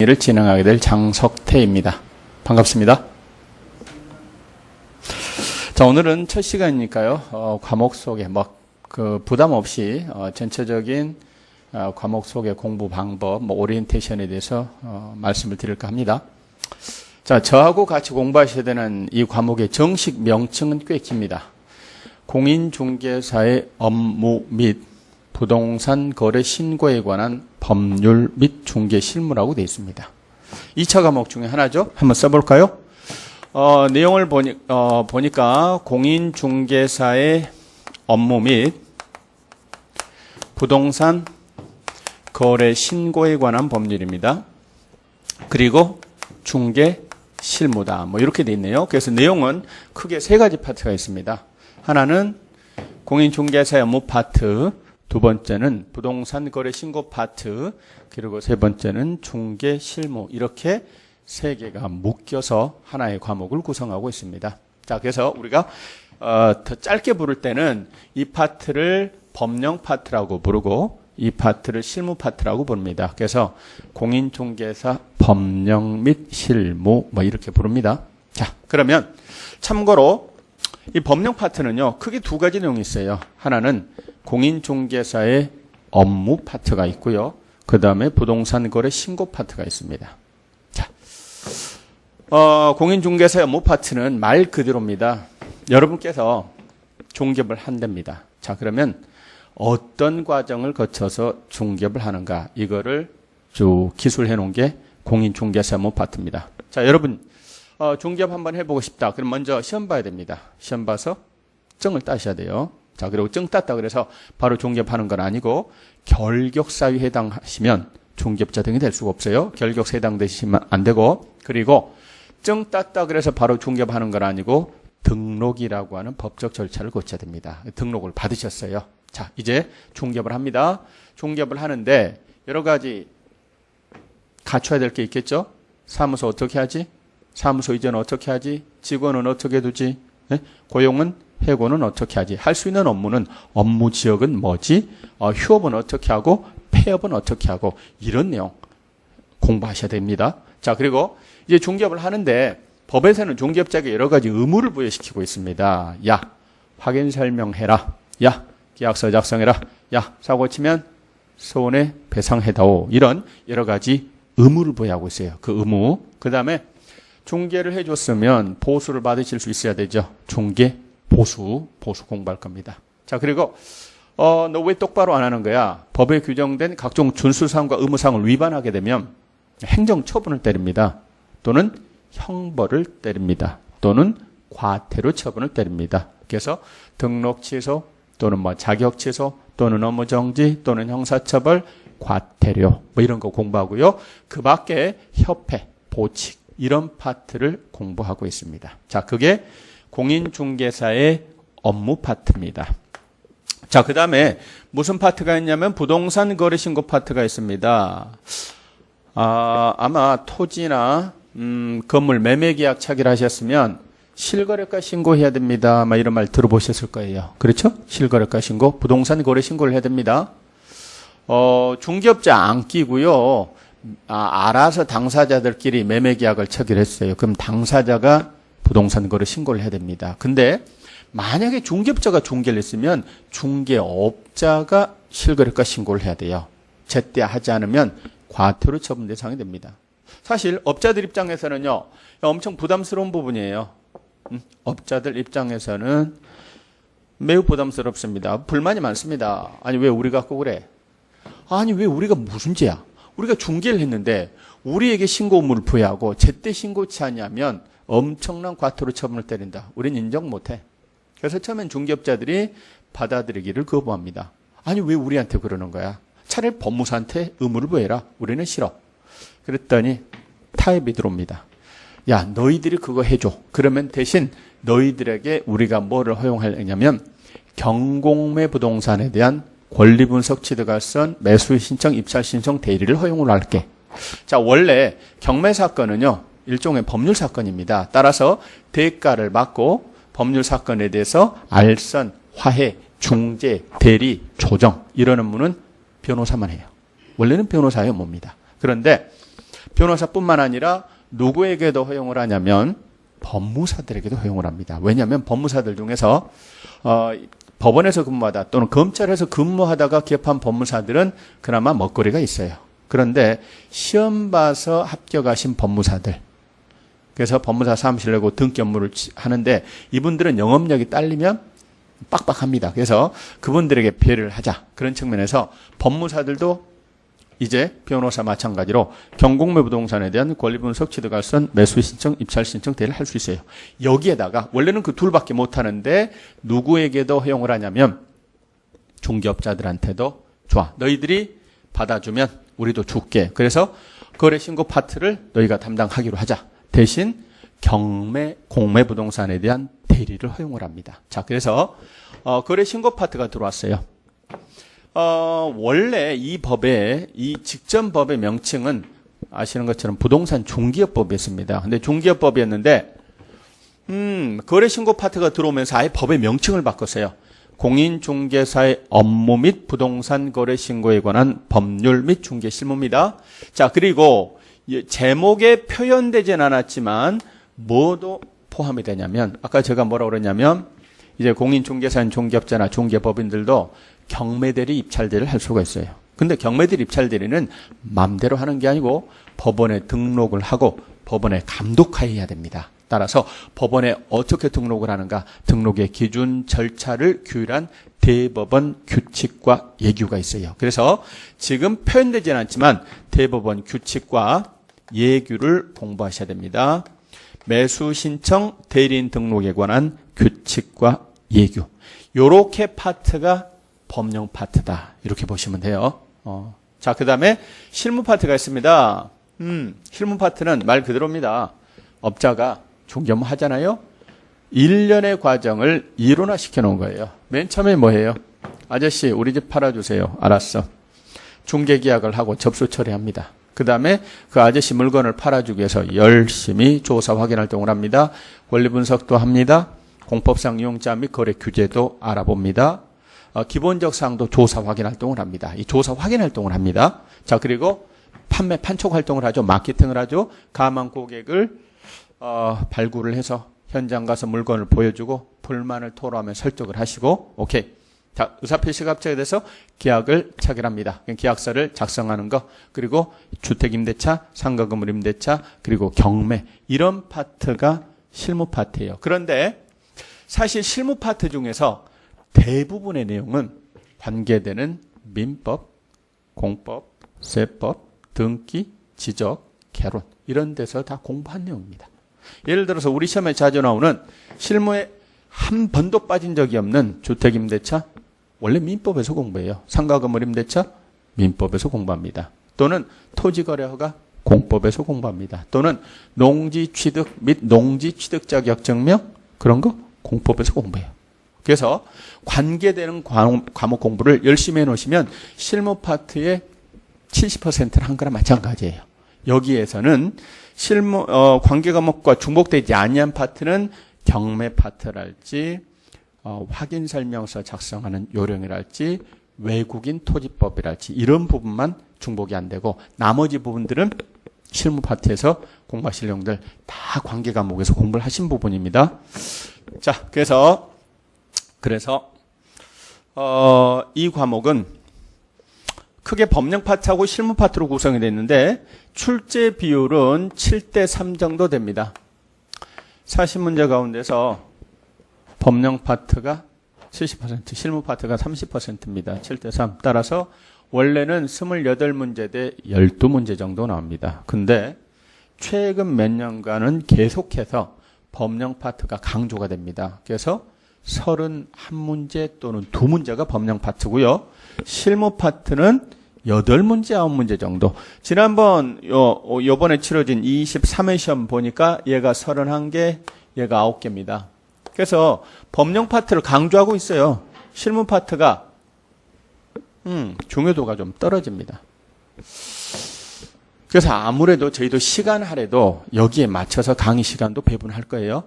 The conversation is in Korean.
이를 진행하게 될 장석태입니다. 반갑습니다. 자, 오늘은 첫 시간이니까요, 어, 과목 속에, 뭐, 그, 부담 없이, 어, 전체적인, 어, 과목 속의 공부 방법, 뭐, 오리엔테이션에 대해서, 어, 말씀을 드릴까 합니다. 자, 저하고 같이 공부하셔야 되는 이 과목의 정식 명칭은 꽤 깁니다. 공인중개사의 업무 및 부동산 거래 신고에 관한 법률 및 중개 실무라고 되어 있습니다. 2차 과목 중에 하나죠. 한번 써볼까요? 어, 내용을 보니, 어, 보니까 공인중개사의 업무 및 부동산 거래 신고에 관한 법률입니다. 그리고 중개 실무다. 뭐 이렇게 돼 있네요. 그래서 내용은 크게 세 가지 파트가 있습니다. 하나는 공인중개사의 업무 파트, 두 번째는 부동산 거래 신고 파트, 그리고 세 번째는 중개 실무 이렇게 세 개가 묶여서 하나의 과목을 구성하고 있습니다. 자, 그래서 우리가 어, 더 짧게 부를 때는 이 파트를 법령 파트라고 부르고 이 파트를 실무 파트라고 부릅니다. 그래서 공인중개사 법령 및 실무 뭐 이렇게 부릅니다. 자, 그러면 참고로 이 법령 파트는요, 크게 두 가지 내용이 있어요. 하나는 공인중개사의 업무 파트가 있고요. 그 다음에 부동산 거래 신고 파트가 있습니다. 자, 어, 공인중개사의 업무 파트는 말 그대로입니다. 여러분께서 중개업을 한답니다. 자, 그러면 어떤 과정을 거쳐서 중개업을 하는가 이거를 쭉 기술해 놓은 게 공인중개사 업무 파트입니다. 자, 여러분 어, 중개업 한번 해보고 싶다. 그럼 먼저 시험 봐야 됩니다. 시험 봐서 증을 따셔야 돼요. 자, 그리고 증 땄다 그래서 바로 중개업하는 건 아니고 결격사유에 해당하시면 중개업자 등이 될 수가 없어요. 결격사 해당되시면 안 되고 그리고 증 땄다 그래서 바로 중개업하는 건 아니고 등록이라고 하는 법적 절차를 거쳐야 됩니다. 등록을 받으셨어요. 자, 이제 중개업을 합니다. 중개업을 하는데 여러 가지 갖춰야 될 게 있겠죠? 사무소 어떻게 하지? 사무소 이전 어떻게 하지? 직원은 어떻게 두지? 네? 고용은 해고는 어떻게 하지? 할 수 있는 업무는 업무 지역은 뭐지? 어, 휴업은 어떻게 하고 폐업은 어떻게 하고 이런 내용 공부하셔야 됩니다. 자 그리고 이제 중개업을 하는데 법에서는 중개업자에게 여러 가지 의무를 부여시키고 있습니다. 야 확인 설명해라. 야 계약서 작성해라. 야 사고 치면 손해 배상해다오. 이런 여러 가지 의무를 부여하고 있어요. 그 의무. 그 다음에 중개를 해줬으면 보수를 받으실 수 있어야 되죠. 중개 보수, 보수 공부할 겁니다. 자, 그리고 어, 너 왜 똑바로 안 하는 거야? 법에 규정된 각종 준수사항과 의무사항을 위반하게 되면 행정 처분을 때립니다. 또는 형벌을 때립니다. 또는 과태료 처분을 때립니다. 그래서 등록 취소 또는 뭐 자격 취소 또는 업무 정지 또는 형사처벌 과태료 뭐 이런 거 공부하고요. 그 밖에 협회, 보칙 이런 파트를 공부하고 있습니다. 자, 그게 공인중개사의 업무 파트입니다. 자, 그 다음에 무슨 파트가 있냐면 부동산 거래 신고 파트가 있습니다. 아, 아마 토지나 음, 건물 매매 계약 체결하셨으면 실거래가 신고해야 됩니다. 막 이런 말 들어보셨을 거예요. 그렇죠? 실거래가 신고, 부동산 거래 신고를 해야 됩니다. 어, 중개업자 안 끼고요. 아, 알아서 당사자들끼리 매매 계약을 체결했어요. 그럼 당사자가 부동산 거래 신고를 해야 됩니다. 근데 만약에 중개업자가 중개를 했으면 중개업자가 실거래가 신고를 해야 돼요. 제때 하지 않으면 과태료 처분 대상이 됩니다. 사실 업자들 입장에서는요, 엄청 부담스러운 부분이에요. 음, 업자들 입장에서는 매우 부담스럽습니다. 불만이 많습니다. 아니, 왜 우리가 꼭 그래? 아니, 왜 우리가 무슨 죄야? 우리가 중개를 했는데 우리에게 신고 의무를 부여하고 제때 신고치 않냐면 엄청난 과태료 처분을 때린다. 우린 인정 못해. 그래서 처음엔 중개업자들이 받아들이기를 거부합니다. 아니 왜 우리한테 그러는 거야? 차라리 법무사한테 의무를 부여해라. 우리는 싫어. 그랬더니 타협이 들어옵니다. 야 너희들이 그거 해줘. 그러면 대신 너희들에게 우리가 뭐를 허용하냐면 경공매 부동산에 대한 권리분석 취득할선 매수 신청, 입찰 신청 대리를 허용을 할게. 자 원래 경매 사건은요 일종의 법률 사건입니다. 따라서 대가를 받고 법률 사건에 대해서 알선, 화해, 중재, 대리, 조정 이런 업무는 변호사만 해요. 원래는 변호사의 업무입니다. 그런데 변호사뿐만 아니라 누구에게도 허용을 하냐면 법무사들에게도 허용을 합니다. 왜냐하면 법무사들 중에서 어, 법원에서 근무하다 또는 검찰에서 근무하다가 기업한 법무사들은 그나마 먹거리가 있어요. 그런데 시험 봐서 합격하신 법무사들 그래서 법무사 사무실 내고 등기 업무를 치- 하는데 이분들은 영업력이 딸리면 빡빡합니다. 그래서 그분들에게 배려를 하자. 그런 측면에서 법무사들도 이제 변호사 마찬가지로 경공매 부동산에 대한 권리 분석 취득 알선 매수 신청 입찰 신청 대리를 할 수 있어요. 여기에다가 원래는 그 둘밖에 못 하는데 누구에게도 허용을 하냐면 중개업자들한테도 좋아. 너희들이 받아주면 우리도 줄게. 그래서 거래 신고 파트를 너희가 담당하기로 하자. 대신 경매 공매 부동산에 대한 대리를 허용을 합니다. 자, 그래서 어, 거래 신고 파트가 들어왔어요. 어, 원래 이 법의 이 직전 법의 명칭은 아시는 것처럼 부동산 중개업법이었습니다. 근데 중개업법이었는데 음, 거래 신고 파트가 들어오면서 아예 법의 명칭을 바꿨어요. 공인중개사의 업무 및 부동산 거래 신고에 관한 법률 및 중개 실무입니다. 자, 그리고 이 제목에 표현되진 않았지만 뭐도 포함이 되냐면 아까 제가 뭐라고 그랬냐면 이제 공인중개사인 중개업자나 중개법인들도 경매대리 입찰대리를 할 수가 있어요. 근데 경매대리 입찰대리는 맘대로 하는 게 아니고 법원에 등록을 하고 법원에 감독하에 해야 됩니다. 따라서 법원에 어떻게 등록을 하는가 등록의 기준 절차를 규율한 대법원 규칙과 예규가 있어요. 그래서 지금 표현되지는 않지만 대법원 규칙과 예규를 공부하셔야 됩니다. 매수 신청 대리인 등록에 관한 규칙과 예규. 요렇게 파트가 법령 파트다. 이렇게 보시면 돼요. 어. 자, 그 다음에 실무 파트가 있습니다. 음, 실무 파트는 말 그대로입니다. 업자가 중개업 하잖아요. 일련의 과정을 이론화 시켜 놓은 거예요. 맨 처음에 뭐예요? 아저씨, 우리 집 팔아주세요. 알았어. 중개 계약을 하고 접수 처리합니다. 그 다음에 그 아저씨 물건을 팔아주기 위해서 열심히 조사 확인 활동을 합니다. 권리 분석도 합니다. 공법상 이용자 및 거래 규제도 알아봅니다. 어, 기본적 사항도 조사 확인 활동을 합니다. 이 조사 확인 활동을 합니다. 자, 그리고 판매 판촉 활동을 하죠. 마케팅을 하죠. 가망 고객을 어, 발굴을 해서 현장 가서 물건을 보여주고 불만을 토로하면 설득을 하시고 오케이. 자, 의사표시가 합체돼서 계약을 체결합니다. 계약서를 작성하는 거, 그리고 주택임대차, 상가건물임대차, 그리고 경매 이런 파트가 실무 파트예요. 그런데 사실 실무 파트 중에서 대부분의 내용은 관계되는 민법, 공법, 세법, 등기, 지적, 개론 이런 데서 다 공부한 내용입니다. 예를 들어서 우리 시험에 자주 나오는 실무에 한 번도 빠진 적이 없는 주택임대차 원래 민법에서 공부해요. 상가 건물 임대차 민법에서 공부합니다. 또는 토지거래 허가 공법에서 공부합니다. 또는 농지 취득 및 농지 취득 자 격 증명 그런 거 공법에서 공부해요. 그래서 관계되는 과목, 공부를 열심히 해놓으시면 실무 파트의 70%는 한 거랑 마찬가지예요. 여기에서는 실무 어, 관계 과목과 중복되지 아니한 파트는 경매 파트랄지 어, 확인 설명서 작성하는 요령이랄지 외국인 토지법이랄지 이런 부분만 중복이 안 되고 나머지 부분들은 실무 파트에서 공부하실 내용들 다 관계 과목에서 공부를 하신 부분입니다. 자, 그래서 그래서 어, 이 과목은 크게 법령 파트하고 실무 파트로 구성이 있는데 출제 비율은 7대 3 정도 됩니다. 40문제 가운데서 법령 파트가 70%, 실무 파트가 30%입니다. 7대 3. 따라서 원래는 28문제 대 12문제 정도 나옵니다. 근데 최근 몇 년간은 계속해서 법령 파트가 강조가 됩니다. 그래서 31문제 또는 2문제가 법령 파트고요. 실무 파트는 8문제, 9문제 정도. 지난번 요 요번에 치러진 23회 시험 보니까 얘가 31개, 얘가 9개입니다. 그래서 법령 파트를 강조하고 있어요. 실무 파트가 음, 중요도가 좀 떨어집니다. 그래서 아무래도 저희도 시간 할애도 여기에 맞춰서 강의 시간도 배분할 거예요.